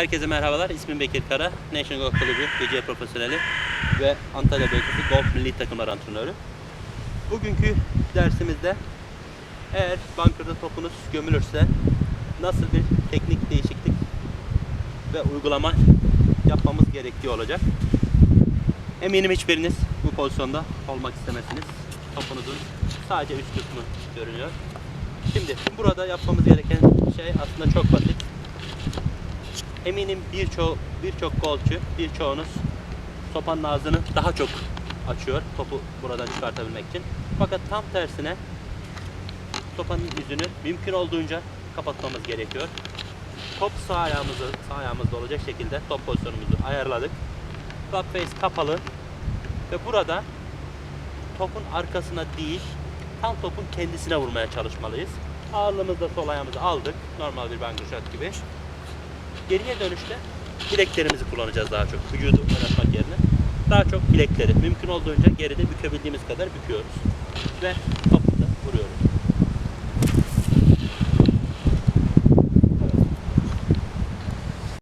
Herkese merhabalar. İsmim Bekir Kara. National Golf Kulübü gece profesyoneli ve Antalya Belediyesi Golf Milli Takımlar antrenörü. Bugünkü dersimizde eğer bunkerda topunuz gömülürse nasıl bir teknik değişiklik ve uygulama yapmamız gerektiği olacak. Eminim hiçbiriniz bu pozisyonda olmak istemezsiniz. Topunuzun sadece üst kısmı görünüyor. Şimdi burada yapmamız gereken şey aslında çok basit. Eminim birçok birçok golcü, birçoğunuz sopanın ağzını daha çok açıyor topu buradan çıkartabilmek için. Fakat tam tersine sopanın yüzünü mümkün olduğunca kapatmamız gerekiyor. Top sağ ayağımızı sağ ayağımızda olacak şekilde top pozisyonumuzu ayarladık. Club face kapalı ve burada topun arkasına değil tam topun kendisine vurmaya çalışmalıyız. Ağırlığımızı da sol ayağımızı aldık. Normal bir bunker shot gibi. Geriye dönüşte bileklerimizi kullanacağız daha çok. Vücudu oynatmak yerine. Daha çok bilekleri. Mümkün olduğunca geride bükebildiğimiz kadar büküyoruz. Ve.